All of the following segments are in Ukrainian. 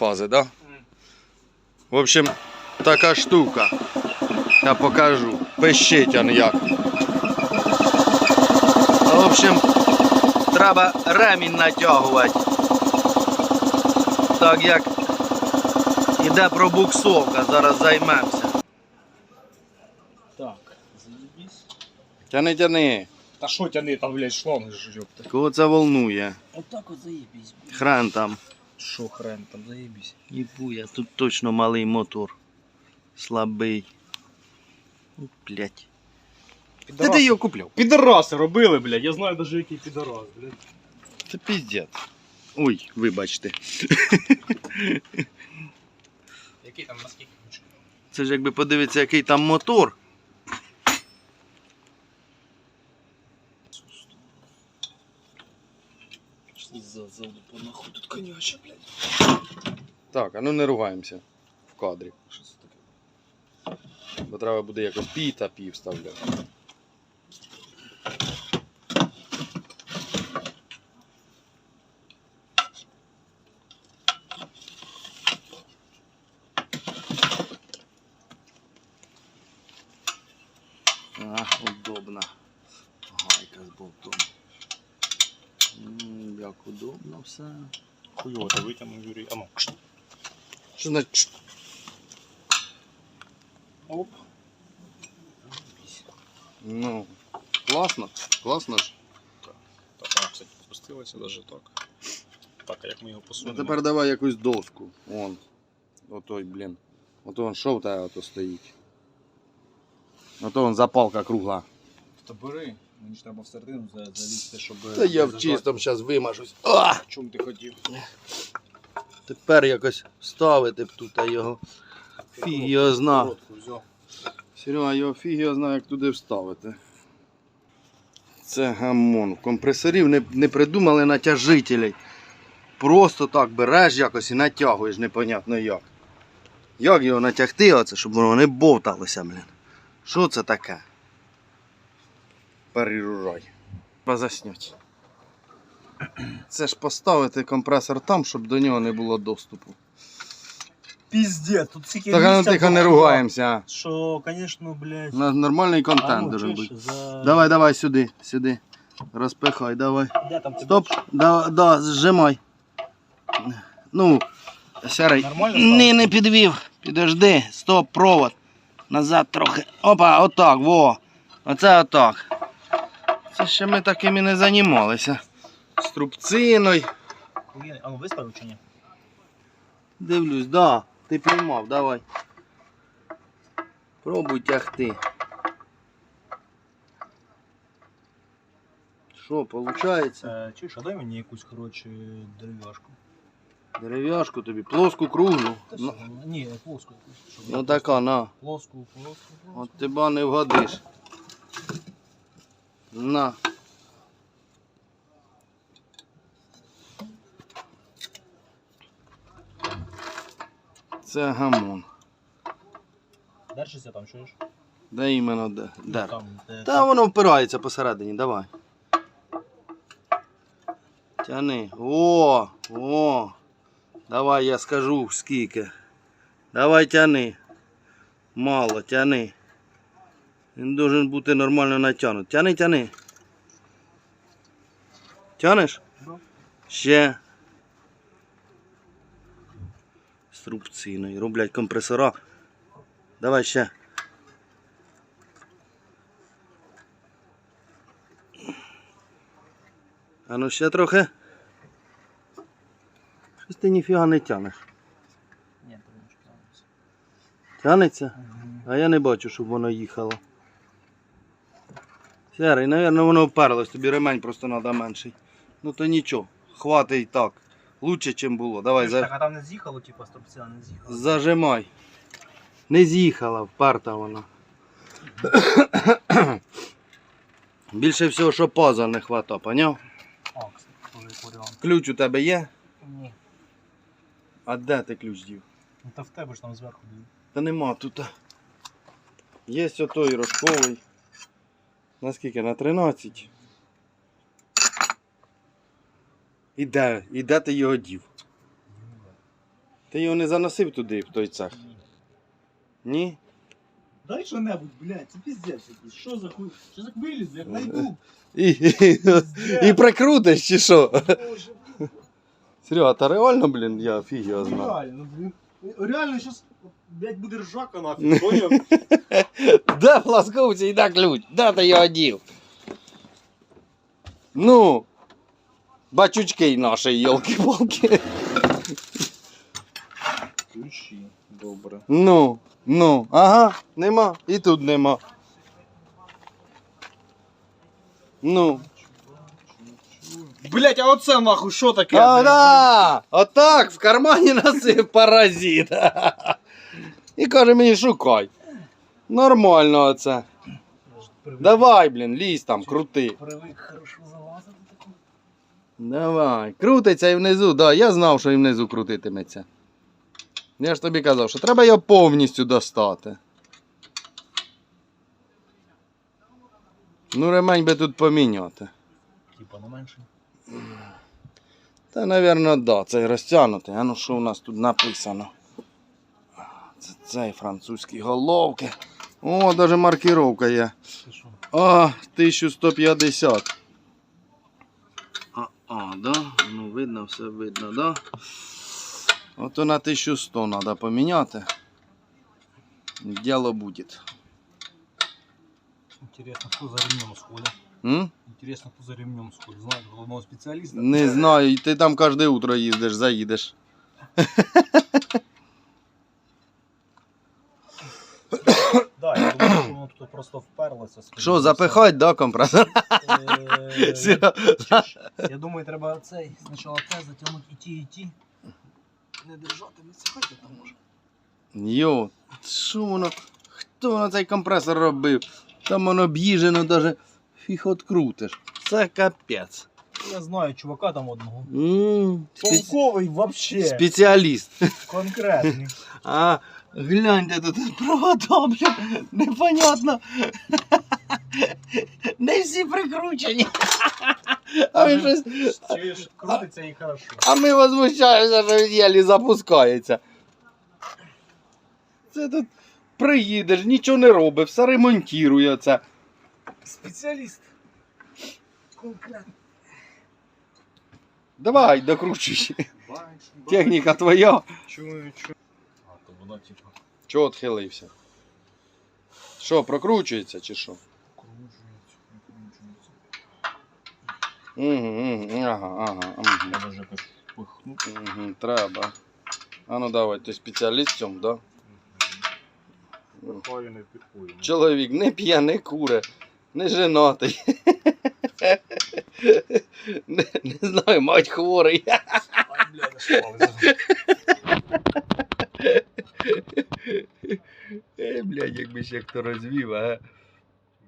фази, да? В общем, така штука. Я покажу. Пищить он як. В общем, треба ремінь натягувати. Так як іде пробуксовка, зараз займемося. Так, заебись. Тяни, тяни. Та що тяни там, блядь, шланг ж, ёпта. Кого це волнує? Отак от заебись. блядь. Хрен там. Що хрен там, заебись. Єбуя, тут точно малий мотор. Слабий. Ну, Блять. Де ти його купляв? Підараси робили, блядь, я знаю даже який підарас, блядь. Це піздець. Ой, вибачте. Який там наскільки ключ? Це ж якби подивитися, який там мотор. За залупу нахуй тут блядь. Так, а ну не ругаємося в кадрі. Що це таке? Бо треба буде якось пі та пі вставляти. А, удобно. Гайка з болтом. Як удобно все. Хуйово ти витягнув, Юрій. А ну. кшт. Що значить? Оп. Ну, класно, класно ж. Так, вона, кстати, спустилася даже так. Так, а як ми його Ну посунемо? тепер давай якусь доску. Вон. Отой, блін. Ото он що в тебе ото стоїть. Ото вон запалка кругла. Та бери. Мені ж треба всередину за- залізти, щоб... Та я в чистому зараз вимажусь. А! Чому ти хотів? Тепер якось ставити б тут його. Фіг його зна. Серега, його фіг його знає, як туди вставити. Це гамон. Компресорів не, не придумали натяжителей. Просто так береш якось і натягуєш, непонятно як. Як його натягти, оце, щоб воно не бовталося, блін. Що це таке? Переружай. Позаснять. Це ж поставити компресор там, щоб до нього не було доступу. Пиздец, тут всякие Так а ну тихо не ругаємося. а. Что, конечно, блядь. У нас нормальний а контент ну, должен чуєш, бути. за... Давай, давай сюди, сюди. Розпихай, давай. Де там ти Стоп, бачиш? да, да, зжимай. Ну, сярий. Нормально Ні, не підвів. Підожди, стоп, провод. Назад трохи. Опа, отак, во. Оце отак. Це ще ми таким і не займалися. З трубциною. Охуєнний. А ну виставив чи ні? Дивлюсь, да. Ти піймав, давай. Пробуй тягти. Що, виходить? Е, чуєш, а дай мені якусь, коротше, дерев'яшку. Дерев'яшку тобі, плоску круглу. Та Ну, Ні, плоску якусь. щоб ну така, на. Плоску, плоску, плоску. От тебе не вгодиш. На. Це гамон. Держишся там, чуєш? Де іменно де? Де? Там, де... Та воно впирається посередині, давай. Тяни. О, о. Давай я скажу скільки. Давай тяни. Мало, тяни. Він должен бути нормально натягнут. Тяни, тяни. Тянеш? Да. Ще. З. Роблять компресора. Давай ще. А ну ще трохи. Щось ти ніфіга не тянеш. Ні, то не чекається. Тянеться? А я не бачу, щоб воно їхало. Серий, напевно, воно вперлось, тобі ремень просто треба менший. Ну то нічого, хватить так. Лучше, ніж було. Давай, за... Так, а там не з'їхало, типа, струбцина не з'їхала. зажимай. Не з'їхала, вперта вона. Більше всього, що паза не хвата, поняв? Ключ у тебе є? Ні. А де ти ключ дів? Ну та в тебе ж там зверху. Та нема тут. Є отой рожковий. Наскільки? На 13. І де? І де ти його дів? Ти його не заносив туди, в той цех? Ні. Дай що-небудь, блядь, це піздець якийсь. Що за хуй? Що за виліз, блядь, найду. І, і, і прикрутиш чи що? Боже, Серега, та реально, блін, я фіг його знаю. Реально, блін. Реально щас, блядь, буде ржака нахуй, поняв? Де в ласковці і на ключ? Де ти його дів? Ну, бачучки наші, йолки-палки. Ключі. Добре. Ну, ну, ага, нема. І тут нема. Ну. Блять, а оце нахуй що таке? А, да! Отак в кармані носив паразит. І каже мені, шукай. Нормально оце. Давай, блін, лізь там, крути. Привик хорошо залазити таку. Давай. Крутиться і внизу, да, я знав, що і внизу крутитиметься. Я ж тобі казав, що треба його повністю достати. Ну, ремень би тут поміняти. Типа не менше. Та, напевно, да, цей розтягнутий. А ну що у нас тут написано? Це цей французький головки. О, навіть маркировка є. А, 1150. А, а, да? Ну, видно, все видно, да? Ото на 1100 треба поміняти. Діло буде. Интересно, хто за ремнем сходить? М? Интересно, хто за ремнем сходить? Знаєш головного спеціаліста? Не знаю, ти там кожне утро їздиш, заїдеш. Да, я думаю, що воно тут просто вперлося. Що, запихать, да, компресор? Я думаю, треба цей спочатку це затягнути і ті, і ті. Не держатиметься, хай там може. Йо, що воно? Хто воно цей компресор робив? Там воно об'їжджено даже фіг открутиш. Це капець. Я знаю чувака там одного. Толковий вообще. Спеціаліст. Конкретний. А гляньте тут провода, блін, непонятно. Не всі прикручені. А ми щось. Чуєш, крутиться і хорошо. А ми возмущаємося, що він єлі запускається. Це тут приїдеш, нічого не робить, все ремонтує це. Спеціаліст. Конкретно. Давай, докручуй. Техніка твоя. Чую, чую. А, то вона типа Чого відхилився? Що, прокручується чи що? кружується, кружується. Угу, угу, ага, ага, угу. Треба якось пихнути. Угу, треба. А ну давай, ти спеціаліст в цьому, да? Пихаю, не впихую. Чоловік не п'є, не куре, не женатий. Не, не знаю, мать хворий. Ай, бля, не спали. Ей, блядь, якби ще хто розвів, а.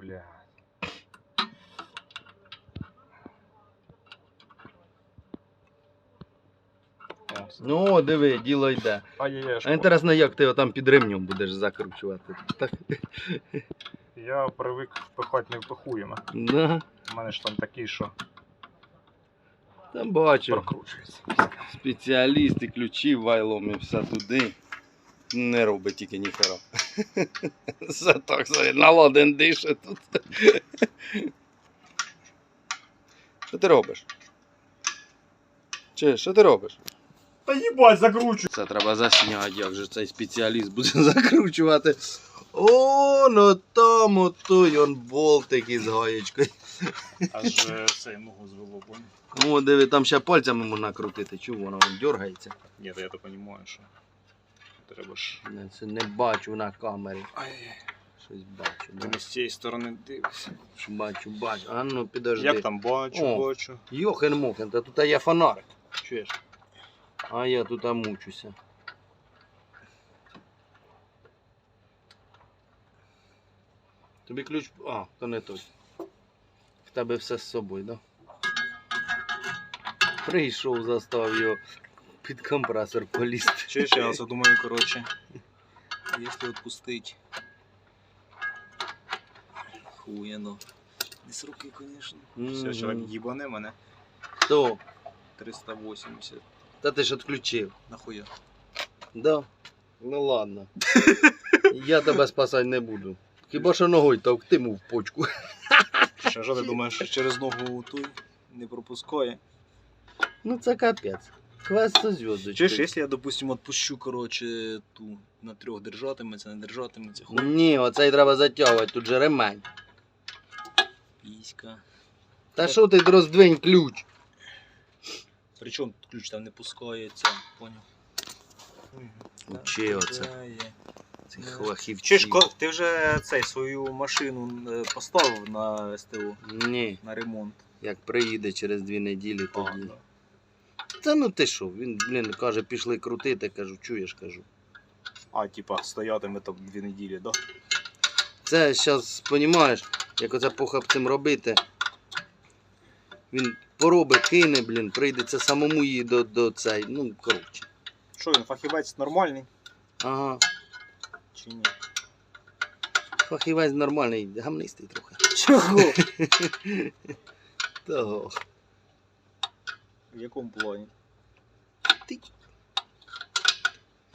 Бля. О, все. Ну, диви, діло йде. А шкода. інтересно, як ти його там під ремнем будеш закручувати. Так, Я привик впихати невпихуємо. да. У мене ж там такий, що Там бачу. прокручується. Спеціалісти, ключі вайлом і все туди. Не робить тільки ніхера. Все так наладен дише тут. Що ти робиш? Чи, що ти робиш? Та їбать, закручу! Це треба засняти, як же цей спеціаліст буде закручувати. О, ну там отой он болтик із гаєчкою. Аж е, цей ногу звело, понял? О, диви, там ще пальцями можна крутити. Чого воно дергається? Ні, та я то розумію, що треба ж. Не, Це не бачу на камері. Ай, Щось бачу. ти да. не з цієї сторони дивишся. Бачу, бачу. А ну підожди. Як там бачу, О. бачу. Йохен мохен, та тут є фонарик. Чуєш? А я тут мучуся. Тобі ключ. А, то не той. В тебе все з собою, да? Прийшов, застав його під компресор полізти. Чуєш, я оце думаю, коротше. Якщо відпустить. Хуєно. Не з руки, звісно. Все, чоловік їбане мене. Хто? 380. Та ти ж відключив. Нахуя? Да. Ну ладно. Я тебе спасати не буду. Хіба що ногою товктиму в почку. Що, що ти думаєш, що через ногу той не пропускає? Ну це капець. Квест со зв'язочкою. Чуєш, якщо я, допустим, відпущу, коротше, ту на трьох держатиметься, не держатиметься, хуй Ні, оцей треба затягувати, тут же ремень. піська. Та що ти роздвинь ключ? Причому ключ там не пускається, поняв? Учи оце. Цих хвахівців. Чуєш, ко- ти вже цей свою машину е, поставив на СТО Ні, на ремонт. як приїде через дві неділі, А, тоді. Та ну ти що, він, блін, каже, пішли крутити, кажу, чуєш, кажу. а, типа, стоятиме там дві неділі, да? Це зараз, розумієш, як оце похапцем робити. Він поробить, кине, блін, прийдеться самому її до, до цей. Ну, коротше. Що він, фахівець нормальний Ага. чи ні? Фахівець нормальний, гамнистий трохи. Чого? Того. В якому плані?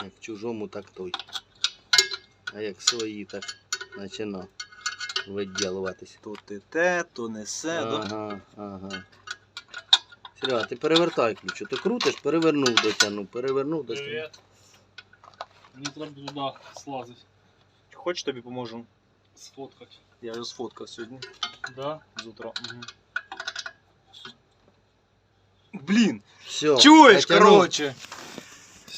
Як чужому, так той. А як свої, так почина виділуватись. То ти те, то не се, да? Ага, ага. Серега, ти перевертай ключ. То крутиш, перевернув дотягнув, перевернув дотягнув. Привет. Мне треба туда слазить, Хочеш тобі поможу? сфоткать. Я вже сфоткав сьогодні Да? з утра. Угу. Блін, Все. чуєш, коротше.